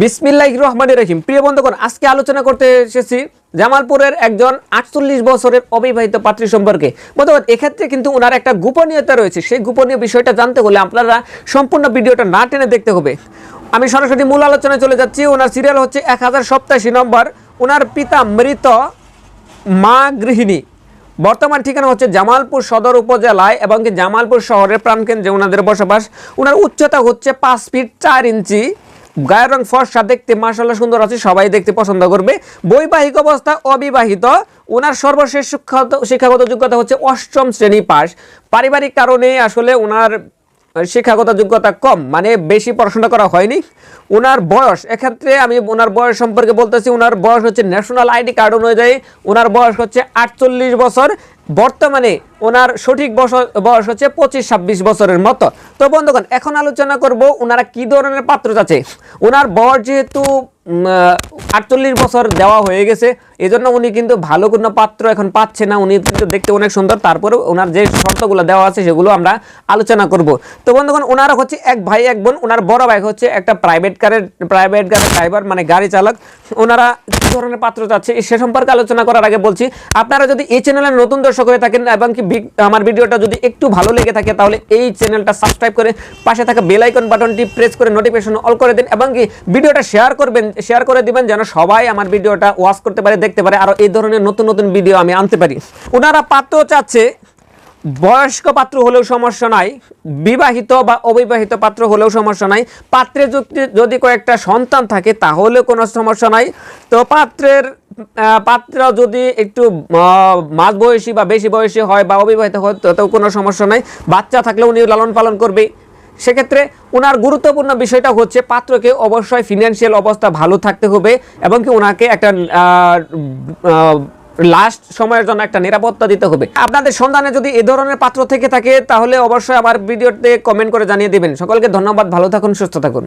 বিসমিল্লাহ রহমান রহিম। প্রিয় বন্ধুগণ, আজকে আলোচনা করতে এসেছি জামালপুরের একজন আটচল্লিশ বছরের অবিবাহিত পাত্রী সম্পর্কে। বন্ধুগণ, এক্ষেত্রে কিন্তু ওনার একটা গোপনীয়তা রয়েছে। সেই গোপনীয় বিষয়টা জানতে হলে আপনারা সম্পূর্ণ ভিডিওটা না টেনে দেখতে হবে। আমি সরাসরি মূল আলোচনায় চলে যাচ্ছি। ওনার সিরিয়াল হচ্ছে এক হাজার সপ্তাশি নম্বর। ওনার পিতা মৃত মা গৃহিণী। বর্তমান ঠিকানা হচ্ছে জামালপুর সদর উপজেলায় এবং জামালপুর শহরের প্রাণকেন্দ্রে ওনাদের বসবাস। ওনার উচ্চতা হচ্ছে পাঁচ ফিট চার ইঞ্চি। গায়ের রং ফর্সা, দেখতে মার্শাল্লাহ সুন্দর আছে, সবাই দেখতে পছন্দ করবে। বৈবাহিক অবস্থা অবিবাহিত। ওনার সর্বশেষ শিক্ষাগত শিক্ষাগত যোগ্যতা হচ্ছে অষ্টম শ্রেণি পাস পারিবারিক কারণে আসলে ওনার শিক্ষাগত যোগ্যতা কম মানে বেশি পড়াশোনা করা হয়নি। ওনার বয়স, এক্ষেত্রে আমি ওনার বয়স সম্পর্কে বলতেছি ওনার বয়স হচ্ছে ন্যাশনাল আইডি কার্ড অনুযায়ী ওনার বয়স হচ্ছে আটচল্লিশ বছর। বর্তমানে ওনার সঠিক বয়স হচ্ছে পঁচিশ ছাব্বিশ বছরের মতো। তো বন্ধুগণ, এখন আলোচনা করব ওনারা কি ধরনের পাত্র চাচ্ছে? ওনার বয়স যেহেতু আটচল্লিশ বছর দেওয়া হয়ে গেছে এই জন্য উনি কিন্তু ভালো কোনো পাত্র এখন পাচ্ছে না। উনি কিন্তু দেখতে অনেক সুন্দর। তারপরে ওনার যে শর্তগুলো দেওয়া আছে সেগুলো আমরা আলোচনা করব। তো বন্ধুগণ ওনারা হচ্ছে এক ভাই, এক বোন। ওনার বড় ভাই হচ্ছে একটা প্রাইভেট কারের প্রাইভেট গাড়ির ড্রাইভার মানে গাড়ি চালক। ওনারা কি ধরনের পাত্র চাচ্ছে সে সম্পর্কে আলোচনা করার আগে বলছি, আপনারা যদি এই চ্যানেলের নতুন দর্শক হয়ে থাকেন এবং কি আমার ভিডিওটা যদি একটু ভালো লেগে থাকে, তাহলে এই চ্যানেলটা সাবস্ক্রাইব করে পাশে থাকা বেল আইকন বাটনটি প্রেস করে নোটিফিকেশন অল করে দিন এবং কি ভিডিওটা শেয়ার করবেন শেয়ার করে দিবেন যেন সবাই আমার ভিডিওটা ওয়াচ করতে পারে। দেখতে পারে, আর এই ধরনের নতুন নতুন ভিডিও আমি আনতে পারি। ওনারা পাত্র চাচ্ছে, বয়স্ক পাত্র হলেও সমস্যা নাই, বিবাহিত বা অবিবাহিত পাত্র হলেও সমস্যা নাই, পাত্রে যদি- কয়েকটা সন্তান থাকে তাহলে কোনো সমস্যা নাই। তো পাত্রের পাত্র যদি একটু মাঝ বয়সী বা বেশি বয়সী হয় বা অবিবাহিত হয় তাতেও কোনো সমস্যা নাই। বাচ্চা থাকলে উনি লালন পালন করবে সেক্ষেত্রে ওনার গুরুত্বপূর্ণ বিষয়টা হচ্ছে পাত্রকে অবশ্যই ফিনান্সিয়াল অবস্থা ভালো থাকতে হবে এবং কি ওনাকে একটা লাস্ট সময়ের জন্য একটা নিরাপত্তা দিতে হবে। আপনাদের সন্ধানে যদি এ ধরনের পাত্র থেকে থাকে, তাহলে অবশ্যই আমার ভিডিওতে কমেন্ট করে জানিয়ে দেবেন। সকলকে ধন্যবাদ, ভালো থাকুন, সুস্থ থাকুন।